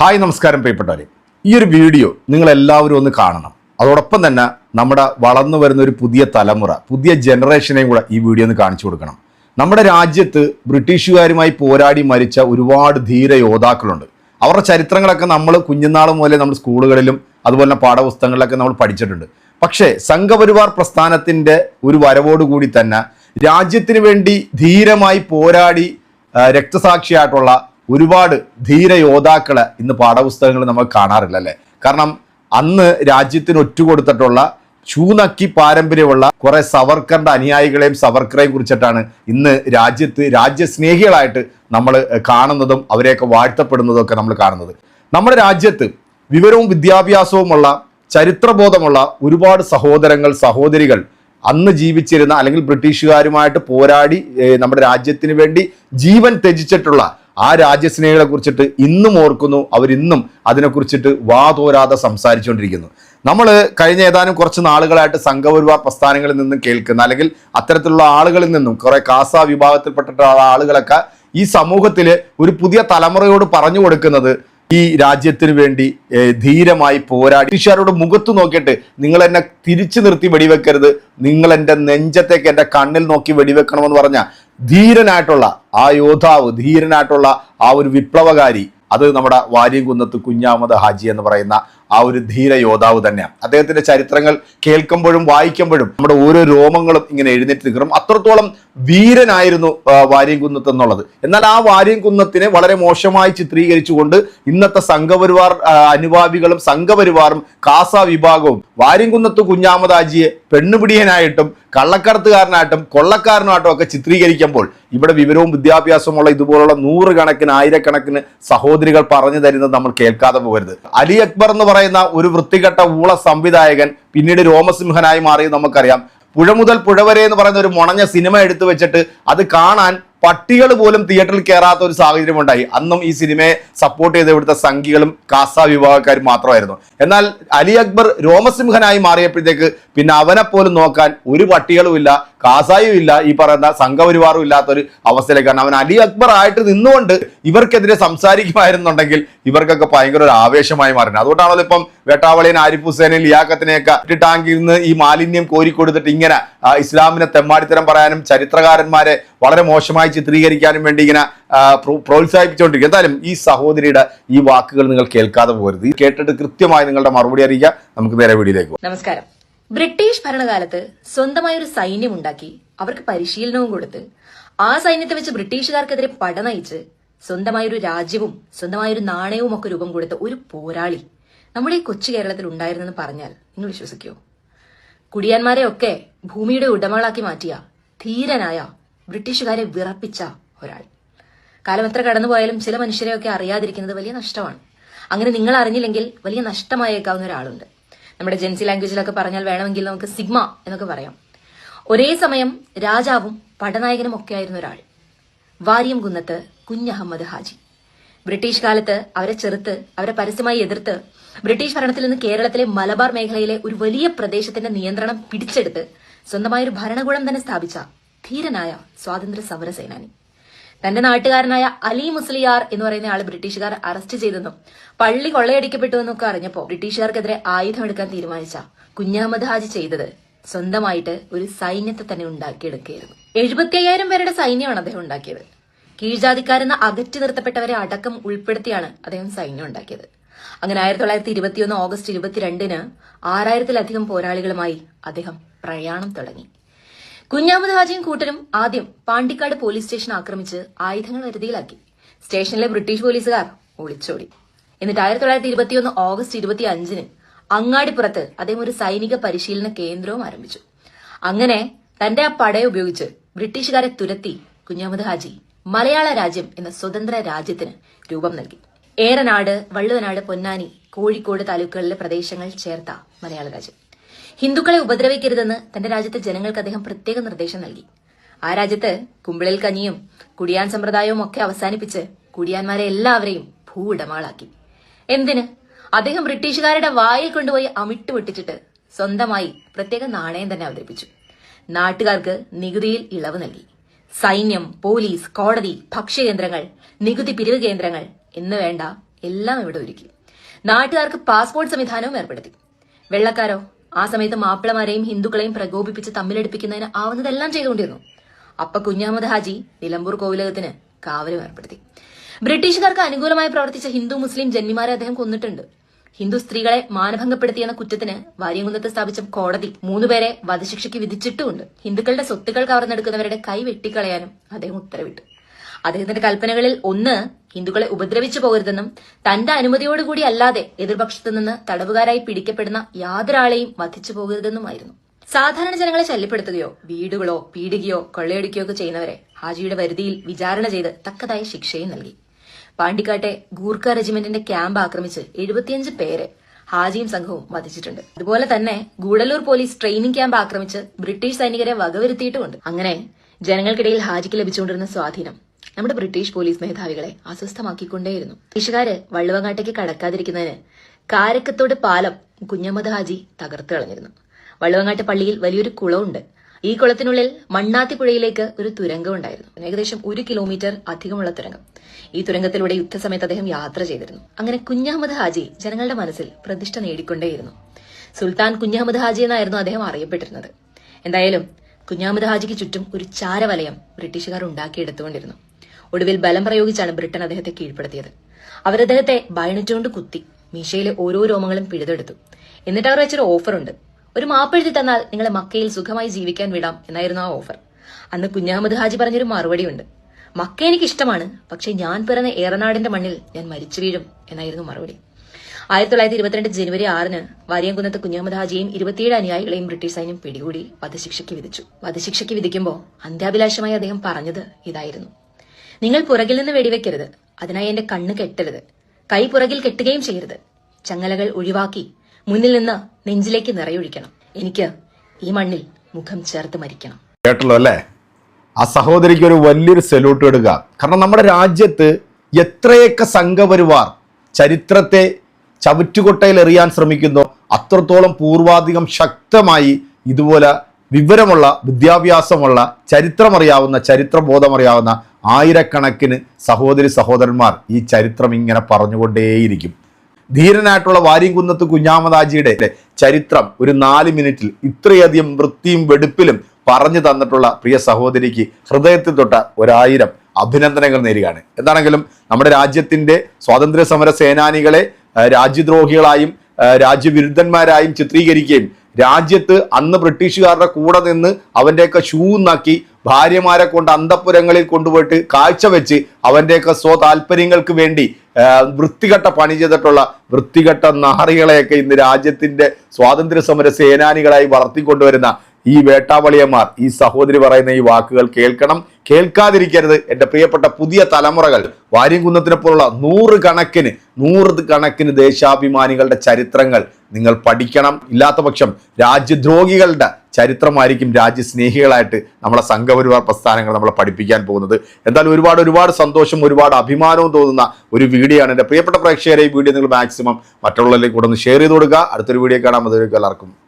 Hi നമസ്കാരം പ്രിയപ്പെട്ടവരെ. ഈ ഒരു വീഡിയോ നിങ്ങൾ എല്ലാവരും ഒന്ന് കാണണം. അതോടൊപ്പം തന്നെ നമ്മുടെ വളർന്നു വരുന്ന ഒരു പുതിയ തലമുറ പുതിയ ജനറേഷനെയും കൂടെ ഈ വീഡിയോ ഒന്ന് കാണിച്ചു കൊടുക്കണം. നമ്മുടെ രാജ്യത്ത് ബ്രിട്ടീഷുകാരുമായി പോരാടി മരിച്ച ഒരുപാട് ധീര യോദ്ധാക്കളുണ്ട്. അവരുടെ ചരിത്രങ്ങളൊക്കെ നമ്മൾ കുഞ്ഞുനാൾ മുതലേ നമ്മൾ സ്കൂളുകളിലും അതുപോലെ തന്നെ പാഠപുസ്തകങ്ങളിലൊക്കെ നമ്മൾ പഠിച്ചിട്ടുണ്ട്. പക്ഷേ സംഘപരിവാർ പ്രസ്ഥാനത്തിന്റെ ഒരു വരവോടുകൂടി തന്നെ രാജ്യത്തിന് വേണ്ടി ധീരമായി പോരാടി രക്തസാക്ഷിയായിട്ടുള്ള ഒരുപാട് ധീര യോദ്ധാക്കളെ ഇന്ന് പാഠപുസ്തകങ്ങൾ നമ്മൾ കാണാറില്ല അല്ലേ? കാരണം അന്ന് രാജ്യത്തിന് ഒറ്റുകൊടുത്തിട്ടുള്ള ചൂനക്കി പാരമ്പര്യമുള്ള കുറെ സവർക്കറിന്റെ അനുയായികളെയും സവർക്കറെയും കുറിച്ചിട്ടാണ് ഇന്ന് രാജ്യത്ത് രാജ്യസ്നേഹികളായിട്ട് നമ്മൾ കാണുന്നതും അവരെയൊക്കെ വാഴ്ത്തപ്പെടുന്നതും ഒക്കെ നമ്മൾ കാണുന്നത്. നമ്മുടെ രാജ്യത്ത് വിവരവും വിദ്യാഭ്യാസവുമുള്ള ചരിത്രബോധമുള്ള ഒരുപാട് സഹോദരങ്ങൾ സഹോദരികൾ അന്ന് ജീവിച്ചിരുന്ന അല്ലെങ്കിൽ ബ്രിട്ടീഷുകാരുമായിട്ട് പോരാടി നമ്മുടെ രാജ്യത്തിന് വേണ്ടി ജീവൻ ത്യജിച്ചിട്ടുള്ള ആ രാജ്യസ്നേഹികളെ കുറിച്ചിട്ട് ഇന്നും ഓർക്കുന്നു. അവരിന്നും അതിനെക്കുറിച്ചിട്ട് വാതോരാതെ സംസാരിച്ചുകൊണ്ടിരിക്കുന്നു. നമ്മൾ കഴിഞ്ഞ ഏതാനും കുറച്ച് നാളുകളായിട്ട് സംഘപരിവാർ പ്രസ്ഥാനങ്ങളിൽ നിന്നും കേൾക്കുന്ന അല്ലെങ്കിൽ അത്തരത്തിലുള്ള ആളുകളിൽ നിന്നും കുറേ കാസ വിഭാഗത്തിൽപ്പെട്ടിട്ടുള്ള ആളുകളൊക്കെ ഈ സമൂഹത്തിൽ ഒരു പുതിയ തലമുറയോട് പറഞ്ഞു കൊടുക്കുന്നത് ഈ രാജ്യത്തിന് വേണ്ടി ധീരമായി പോരാടി. ബ്രിട്ടീഷുകാരോട് മുഖത്ത് നോക്കിയിട്ട് നിങ്ങൾ എന്നെ തിരിച്ചു നിർത്തി വെടിവെക്കരുത്. നിങ്ങൾ എന്റെ നെഞ്ചത്തേക്ക് എന്റെ കണ്ണിൽ നോക്കി വെടിവെക്കണമെന്ന് പറഞ്ഞ ധീരനായിട്ടുള്ള ആ യോദ്ധാവ് ധീരനായിട്ടുള്ള ആ ഒരു വിപ്ലവകാരി അത് നമ്മുടെ വാര്യംകുന്നത്ത് കുഞ്ഞാമത് ഹാജി എന്ന് പറയുന്ന ആ ഒരു ധീര യോദ്ധാവ് തന്നെയാണ്. അദ്ദേഹത്തിന്റെ ചരിത്രങ്ങൾ കേൾക്കുമ്പോഴും വായിക്കുമ്പോഴും നമ്മുടെ ഓരോ രോമങ്ങളും ഇങ്ങനെ എഴുന്നേറ്റ് നിൽക്കണം. അത്രത്തോളം വീരനായിരുന്നു വാര്യംകുന്നത്ത് എന്നുള്ളത്. എന്നാൽ ആ വാര്യംകുന്നത്തിനെ വളരെ മോശമായി ചിത്രീകരിച്ചുകൊണ്ട് ഇന്നത്തെ സംഘപരിവാർ അനുഭാവികളും സംഘപരിവാറും കാസ വിഭാഗവും വാര്യംകുന്നത്ത് കുഞ്ഞാമദാജിയെ പെണ്ണുപിടിയനായിട്ടും കള്ളക്കടത്തുകാരനായിട്ടും കൊള്ളക്കാരനായിട്ടും ഒക്കെ ചിത്രീകരിക്കുമ്പോൾ ഇവിടെ വിവരവും വിദ്യാഭ്യാസവുമുള്ള ഇതുപോലുള്ള നൂറുകണക്കിന് ആയിരക്കണക്കിന് സഹോദരികൾ പറഞ്ഞു തരുന്നത് നമ്മൾ കേൾക്കാതെ പോകരുത്. അലി അക്ബർ എന്ന് പറയുന്ന ഒരു വൃത്തികെട്ട ഊള സംവിധായകൻ പിന്നീട് രോമസിംഹനായി മാറിയത് നമുക്കറിയാം. പുഴ മുതൽ പുഴ വരെ എന്ന് പറയുന്ന ഒരു മുണഞ്ഞ സിനിമ എടുത്തു വെച്ചിട്ട് അത് കാണാൻ പട്ടികൾ പോലും തിയേറ്ററിൽ കയറാത്ത ഒരു സാഹചര്യം ഉണ്ടായി. അന്നും ഈ സിനിമയെ സപ്പോർട്ട് ചെയ്ത ഇവിടുത്തെ സംഘികളും കാസ വിഭാഗക്കാരും മാത്രമായിരുന്നു. എന്നാൽ അലി അക്ബർ രോമസിംഹനായി മാറിയപ്പോഴത്തേക്ക് പിന്നെ അവനെ പോലും നോക്കാൻ ഒരു പട്ടികളുമില്ല കാസായും ഇല്ല ഈ പറയുന്ന സംഘപരിവാറും ഇല്ലാത്ത ഒരു അവസ്ഥയിലേക്കാണ് അവൻ അലി അക്ബർ ആയിട്ട് നിന്നുകൊണ്ട് ഇവർക്കെതിരെ സംസാരിക്കുമായിരുന്നുണ്ടെങ്കിൽ ഇവർക്കൊക്കെ ഭയങ്കര ഒരു ആവേശമായി മാറുന്നത് അതുകൊണ്ടാണല്ലോ ഇപ്പം വേട്ടാവളിയൻ ആരിഫ് ഹുസൈനെ ലിയാക്കത്തിനെയൊക്കെ ടാങ്കിൽ നിന്ന് ഈ മാലിന്യം കോരിക്കൊടുത്തിട്ട് ഇങ്ങനെ ഇസ്ലാമിനെ തെമ്മാടിത്തരം പറയാനും ചരിത്രകാരന്മാരെ വളരെ മോശമായി ചിത്രീകരിക്കാനും വേണ്ടി ഇങ്ങനെ പ്രോത്സാഹിപ്പിച്ചുകൊണ്ടിരിക്കും. എന്തായാലും ഈ സഹോദരിയുടെ ഈ വാക്കുകൾ നിങ്ങൾ കേൾക്കാതെ പോകരുത് കേട്ടിട്ട് കൃത്യമായി നിങ്ങളുടെ മറുപടി അറിയിക്കുക. നമുക്ക് നേരെ വീഡിയോയിലേക്ക്. നമസ്കാരം. ബ്രിട്ടീഷ് ഭരണകാലത്ത് സ്വന്തമായ ഒരു സൈന്യം ഉണ്ടാക്കി അവർക്ക് പരിശീലനവും കൊടുത്ത് ആ സൈന്യത്തെ വെച്ച് ബ്രിട്ടീഷുകാർക്കെതിരെ പട നയിച്ച് സ്വന്തമായൊരു രാജ്യവും സ്വന്തമായൊരു നാണയവും ഒക്കെ രൂപം കൊടുത്ത ഒരു പോരാളി നമ്മുടെ ഈ കൊച്ചു കേരളത്തിൽ ഉണ്ടായിരുന്നെന്ന് പറഞ്ഞാൽ നിങ്ങൾ വിശ്വസിക്കുമോ കുടിയാന്മാരെ ഒക്കെ ഭൂമിയുടെ ഉടമകളാക്കി മാറ്റിയ ധീരനായ ബ്രിട്ടീഷുകാരെ വിറപ്പിച്ച ഒരാൾ. കാലം എത്ര കടന്നുപോയാലും ചില മനുഷ്യരെയൊക്കെ അറിയാതിരിക്കുന്നത് വലിയ നഷ്ടമാണ്. അങ്ങനെ നിങ്ങൾ അറിഞ്ഞില്ലെങ്കിൽ വലിയ നഷ്ടമായേക്കാവുന്ന ഒരാളുണ്ട്. നമ്മുടെ ജെൻസി ലാംഗ്വേജിലൊക്കെ പറഞ്ഞാൽ വേണമെങ്കിൽ നമുക്ക് സിഗ്മ എന്നൊക്കെ പറയാം. ഒരേ സമയം രാജാവും പടനായകനും ഒക്കെ ആയിരുന്ന ഒരാൾ. വാര്യം കുന്നത്ത് കുഞ്ഞഹമ്മദ് ഹാജി. ബ്രിട്ടീഷ് കാലത്ത് അവരെ ചെറുത്ത് അവരെ പരസ്യമായി എതിർത്ത് ബ്രിട്ടീഷ് ഭരണത്തിൽ നിന്ന് കേരളത്തിലെ മലബാർ മേഖലയിലെ ഒരു വലിയ പ്രദേശത്തിന്റെ നിയന്ത്രണം പിടിച്ചെടുത്ത് സ്വന്തമായ ഒരു ഭരണകൂടം തന്നെ സ്ഥാപിച്ച ധീരനായ സ്വാതന്ത്ര്യ സമര സേനാനി. തന്റെ നാട്ടുകാരനായ അലി മുസ്ലിയാർ എന്ന് പറയുന്ന ആൾ ബ്രിട്ടീഷുകാർ അറസ്റ്റ് ചെയ്തെന്നും പള്ളി കൊള്ളയടിക്കപ്പെട്ടു എന്നൊക്കെ അറിഞ്ഞപ്പോ ബ്രിട്ടീഷുകാർക്കെതിരെ ആയുധമെടുക്കാൻ തീരുമാനിച്ച കുഞ്ഞഹമ്മദ് ഹാജി ചെയ്തത് സ്വന്തമായിട്ട് ഒരു സൈന്യത്തെ തന്നെ ഉണ്ടാക്കിയെടുക്കുകയായിരുന്നു. എഴുപത്തി അയ്യായിരം പേരുടെ സൈന്യമാണ് അദ്ദേഹം ഉണ്ടാക്കിയത്. കീഴ്ജാതിക്കാരെന്ന് അകറ്റി നിർത്തപ്പെട്ടവരെ അടക്കം ഉൾപ്പെടുത്തിയാണ് അദ്ദേഹം സൈന്യം ഉണ്ടാക്കിയത്. അങ്ങനെ ആയിരത്തി തൊള്ളായിരത്തി ഇരുപത്തിയൊന്ന് ഓഗസ്റ്റ് ഇരുപത്തിരണ്ടിന് ആറായിരത്തിലധികം പോരാളികളുമായി അദ്ദേഹം പ്രയാണം തുടങ്ങി. കുഞ്ഞാമത് ഹാജിയും കൂട്ടരും ആദ്യം പാണ്ടിക്കാട് പോലീസ് സ്റ്റേഷൻ ആക്രമിച്ച് ആയുധങ്ങൾ വരുതിയിലാക്കി സ്റ്റേഷനിലെ ബ്രിട്ടീഷ് പോലീസുകാർ ഒളിച്ചോടി. എന്നിട്ട് ആയിരത്തി തൊള്ളായിരത്തി ഇരുപത്തിയൊന്ന് ഓഗസ്റ്റ് ഇരുപത്തി അഞ്ചിന് അങ്ങാടിപ്പുറത്ത് അദ്ദേഹം ഒരു സൈനിക പരിശീലന കേന്ദ്രവും ആരംഭിച്ചു. അങ്ങനെ തന്റെ ആ പടയെ ഉപയോഗിച്ച് ബ്രിട്ടീഷുകാരെ തുരത്തി കുഞ്ഞാമത് ഹാജി മലയാള രാജ്യം എന്ന സ്വതന്ത്ര രാജ്യത്തിന് രൂപം നൽകി. ഏറനാട് വള്ളുവനാട് പൊന്നാനി കോഴിക്കോട് താലൂക്കുകളിലെ പ്രദേശങ്ങൾ ചേർത്ത മലയാള രാജ്യം. ഹിന്ദുക്കളെ ഉപദ്രവിക്കരുതെന്ന് തന്റെ രാജ്യത്തെ ജനങ്ങൾക്ക് അദ്ദേഹം പ്രത്യേക നിർദ്ദേശം നൽകി. ആ രാജ്യത്ത് കുമ്പിളിൽ കഞ്ഞിയും കുടിയാൻ സമ്പ്രദായവും ഒക്കെ അവസാനിപ്പിച്ച് കുടിയാന്മാരെ എല്ലാവരെയും ഭൂ ഉടമകളാക്കി എന്തിന്? അദ്ദേഹം ബ്രിട്ടീഷുകാരുടെ വായിൽ കൊണ്ടുപോയി അമിട്ട് പൊട്ടിച്ചിട്ട് സ്വന്തമായി പ്രത്യേക നാണയം തന്നെ അവതരിപ്പിച്ചു. നാട്ടുകാർക്ക് നികുതിയിൽ ഇളവ് നൽകി. സൈന്യം പോലീസ് കോടതി ഭക്ഷ്യകേന്ദ്രങ്ങൾ നികുതി പിരിവ് കേന്ദ്രങ്ങൾ എന്ന് വേണ്ട എല്ലാം ഇവിടെ ഒരുക്കി. നാട്ടുകാർക്ക് പാസ്പോർട്ട് സംവിധാനവും ഏർപ്പെടുത്തി. വെള്ളക്കാരോ? ആ സമയത്ത് മാപ്പിളമാരെയും ഹിന്ദുക്കളെയും പ്രകോപിപ്പിച്ച് തമ്മിലടിപ്പിക്കുന്നതിന് ആവുന്നതെല്ലാം ചെയ്തുകൊണ്ടിരുന്നു. അപ്പ കുഞ്ഞാമത് ഹാജി നിലമ്പൂർ കോവിലകത്തിന് കാവലും ഏർപ്പെടുത്തി. ബ്രിട്ടീഷുകാർക്ക് അനുകൂലമായി പ്രവർത്തിച്ച ഹിന്ദു മുസ്ലിം ജന്മിമാരെ അദ്ദേഹം കൊന്നിട്ടുണ്ട്. ഹിന്ദു സ്ത്രീകളെ മാനഭംഗപ്പെടുത്തിയെന്ന കുറ്റത്തിന് വാര്യംകുന്നത്ത് സ്ഥാപിച്ച കോടതി മൂന്നുപേരെ വധശിക്ഷയ്ക്ക് വിധിച്ചിട്ടുമുണ്ട്. ഹിന്ദുക്കളുടെ സ്വത്തുക്കൾ കവർന്നെടുക്കുന്നവരുടെ കൈ വെട്ടിക്കളയാനും അദ്ദേഹം ഉത്തരവിട്ടു. അദ്ദേഹത്തിന്റെ കൽപ്പനകളിൽ ഒന്ന് ഹിന്ദുക്കളെ ഉപദ്രവിച്ചു പോകരുതെന്നും തന്റെ അനുമതിയോടുകൂടി അല്ലാതെ എതിർപക്ഷത്തു നിന്ന് തടവുകാരായി പിടിക്കപ്പെടുന്ന യാതൊരാളെയും വധിച്ചു പോകരുതെന്നുമായിരുന്നു. സാധാരണ ജനങ്ങളെ ശല്യപ്പെടുത്തുകയോ വീടുകളോ പീഡികയോ കൊള്ളയടിക്കുകയോ ഒക്കെ ചെയ്യുന്നവരെ ഹാജിയുടെ വരുതിയിൽ വിചാരണ ചെയ്ത് തക്കതായ ശിക്ഷയും നൽകി. പാണ്ടിക്കാട്ടെ ഗൂർഖ റെജിമെന്റിന്റെ ക്യാമ്പ് ആക്രമിച്ച് എഴുപത്തിയഞ്ച് പേരെ ഹാജിയും സംഘവും വധിച്ചിട്ടുണ്ട്. അതുപോലെ തന്നെ ഗൂഡല്ലൂർ പോലീസ് ട്രെയിനിങ് ക്യാമ്പ് ആക്രമിച്ച് ബ്രിട്ടീഷ് സൈനികരെ വകവരുത്തിയിട്ടുമുണ്ട്. അങ്ങനെ ജനങ്ങൾക്കിടയിൽ ഹാജിക്ക് ലഭിച്ചുകൊണ്ടിരുന്ന സ്വാധീനം നമ്മുടെ ബ്രിട്ടീഷ് പോലീസ് മേധാവികളെ അസ്വസ്ഥമാക്കിക്കൊണ്ടേയിരുന്നു. ബ്രിട്ടീഷുകാര് വള്ളുവങ്ങാട്ടേക്ക് കടക്കാതിരിക്കുന്നതിന് കാരക്കത്തോട് പാലം കുഞ്ഞമ്മദ് ഹാജി തകർത്ത് കളഞ്ഞിരുന്നു. വള്ളുവങ്ങാട്ട് പള്ളിയിൽ വലിയൊരു കുളമുണ്ട്. ഈ കുളത്തിനുള്ളിൽ മണ്ണാത്തിപ്പുഴയിലേക്ക് ഒരു തുരങ്കം ഉണ്ടായിരുന്നു. ഏകദേശം ഒരു കിലോമീറ്റർ അധികമുള്ള തുരങ്കം. ഈ തുരങ്കത്തിലൂടെ യുദ്ധസമയത്ത് അദ്ദേഹം യാത്ര ചെയ്തിരുന്നു. അങ്ങനെ കുഞ്ഞഹമ്മദ് ഹാജി ജനങ്ങളുടെ മനസ്സിൽ പ്രതിഷ്ഠ നേടിക്കൊണ്ടേയിരുന്നു. സുൽത്താൻ കുഞ്ഞഹമ്മദ് ഹാജി എന്നായിരുന്നു അദ്ദേഹം അറിയപ്പെട്ടിരുന്നത്. എന്തായാലും കുഞ്ഞഹമ്മദ് ഹാജിക്ക് ചുറ്റും ഒരു ചാരവലയം ബ്രിട്ടീഷുകാർ ഉണ്ടാക്കിയെടുത്തുകൊണ്ടിരുന്നു. ഒടുവിൽ ബലം പ്രയോഗിച്ചാണ് ബ്രിട്ടൻ അദ്ദേഹത്തെ കീഴ്പ്പെടുത്തിയത്. അവരദ്ദേഹത്തെ ബയണറ്റുകൊണ്ട് കുത്തി മീശയിലെ ഓരോ രോമങ്ങളും പിഴുതെടുത്തു. എന്നിട്ട് അവർ വെച്ചൊരു ഓഫറുണ്ട്. ഒരു മാപ്പ് മാപ്പെഴുതി തന്നാൽ നിങ്ങളെ മക്കയിൽ സുഖമായി ജീവിക്കാൻ വിടാം എന്നായിരുന്നു ആ ഓഫർ. അന്ന് കുഞ്ഞാമദ് ഹാജി പറഞ്ഞൊരു മറുപടിയുണ്ട്. മക്ക എനിക്ക് ഇഷ്ടമാണ് പക്ഷെ ഞാൻ പിറന്ന ഏറനാടിന്റെ മണ്ണിൽ ഞാൻ മരിച്ചു വീഴും എന്നായിരുന്നു മറുപടി. ആയിരത്തി തൊള്ളായിരത്തി ഇരുപത്തിരണ്ട് ജനുവരി ആറിന് വാരിയംകുന്നത്ത് കുഞ്ഞഹമ്മദ് ഹാജിയും ഇരുപത്തിയേഴ് അനുയായികളെയും ബ്രിട്ടീഷ് സൈന്യം പിടികൂടി വധശിക്ഷയ്ക്ക് വിധിച്ചു. വധശിക്ഷയ്ക്ക് വിധിക്കുമ്പോൾ അന്ത്യാഭിലാഷമായി അദ്ദേഹം പറഞ്ഞത് ഇതായിരുന്നു. നിങ്ങൾ പുറകിൽ നിന്ന് വെടിവെക്കരുത്. അതിനായി എന്റെ കണ്ണ് കെട്ടരുത്. കൈ പുറകിൽ കെട്ടുകയും ചെയ്യരുത്. ചങ്ങലകൾ ഒഴിവാക്കി മുന്നിൽ നിന്ന് നെഞ്ചിലേക്ക് നിറയൊഴിക്കണം. എനിക്ക് ഈ മണ്ണിൽ മുഖം ചേർത്ത് മരിക്കണം. കേട്ടല്ലോ അല്ലേ? ആ സഹോദരിക്ക് ഒരു വലിയൊരു സെലൂട്ട് ഇടുക. കാരണം നമ്മുടെ രാജ്യത്ത് എത്രയൊക്കെ സംഘപരിവാർ ചരിത്രത്തെ ചവിറ്റുകൊട്ടയിൽ എറിയാൻ ശ്രമിക്കുന്നു അത്രത്തോളം പൂർവാധികം ശക്തമായി ഇതുപോലെ വിവരമുള്ള വിദ്യാഭ്യാസമുള്ള ചരിത്രമറിയാവുന്ന ചരിത്രബോധമറിയാവുന്ന ആയിരക്കണക്കിന് സഹോദരി സഹോദരന്മാർ ഈ ചരിത്രം ഇങ്ങനെ പറഞ്ഞുകൊണ്ടേയിരിക്കും. ധീരനായിട്ടുള്ള വാരിയംകുന്നത്ത് കുഞ്ഞാമദാജിയുടെ ചരിത്രം ഒരു നാല് മിനിറ്റിൽ ഇത്രയധികം വൃത്തിയും വെടുപ്പിലും പറഞ്ഞു തന്നിട്ടുള്ള പ്രിയ സഹോദരിക്ക് ഹൃദയത്തിൽ തൊട്ട ഒരായിരം അഭിനന്ദനങ്ങൾ നേരുകയാണ്. എന്താണെങ്കിലും നമ്മുടെ രാജ്യത്തിന്റെ സ്വാതന്ത്ര്യ സമര സേനാനികളെ രാജ്യദ്രോഹികളായും രാജ്യവിരുദ്ധന്മാരായും ചിത്രീകരിക്കുകയും രാജ്യത്ത് അന്ന് ബ്രിട്ടീഷുകാരുടെ കൂടെ നിന്ന് അവന്റെയൊക്കെ ഷൂ നക്കി ഭാര്യമാരെ കൊണ്ട് അന്തപ്പുരങ്ങളിൽ കൊണ്ടുപോയിട്ട് കാഴ്ചവെച്ച് അവന്റെയൊക്കെ സ്വ താല്പര്യങ്ങൾക്ക് വേണ്ടി വൃത്തികെട്ട പണി ചെയ്തിട്ടുള്ള വൃത്തികെട്ട നാറികളെയൊക്കെ ഇന്ന് രാജ്യത്തിന്റെ സ്വാതന്ത്ര്യ സമര സേനാനികളായി വളർത്തിക്കൊണ്ടുവരുന്ന ഈ വേട്ടാവളിയന്മാർ ഈ സഹോദരി പറയുന്ന ഈ വാക്കുകൾ കേൾക്കണം. കേൾക്കാതിരിക്കരുത്. എന്റെ പ്രിയപ്പെട്ട പുതിയ തലമുറകൾ വാര്യംകുന്നത്തിനെ പോലുള്ള നൂറ് കണക്കിന് നൂറ് കണക്കിന് ദേശാഭിമാനികളുടെ ചരിത്രങ്ങൾ നിങ്ങൾ പഠിക്കണം. ഇല്ലാത്ത പക്ഷം രാജ്യദ്രോഹികളുടെ ചരിത്രമായിരിക്കും രാജ്യസ്നേഹികളായിട്ട് നമ്മളെ സംഘപരിവാർ പ്രസ്ഥാനങ്ങൾ നമ്മളെ പഠിപ്പിക്കാൻ പോകുന്നത്. എന്തായാലും ഒരുപാട് ഒരുപാട് സന്തോഷം ഒരുപാട് അഭിമാനവും തോന്നുന്ന ഒരു വീഡിയോ ആണ് എന്റെ പ്രിയപ്പെട്ട പ്രേക്ഷകരെ ഈ വീഡിയോ നിങ്ങൾ മാക്സിമം മറ്റുള്ളവരിലേക്ക് കൂടെ ഒന്ന് ഷെയർ ചെയ്ത് കൊടുക്കുക. അടുത്തൊരു വീഡിയോ കാണാൻ മതി എല്ലാവർക്കും.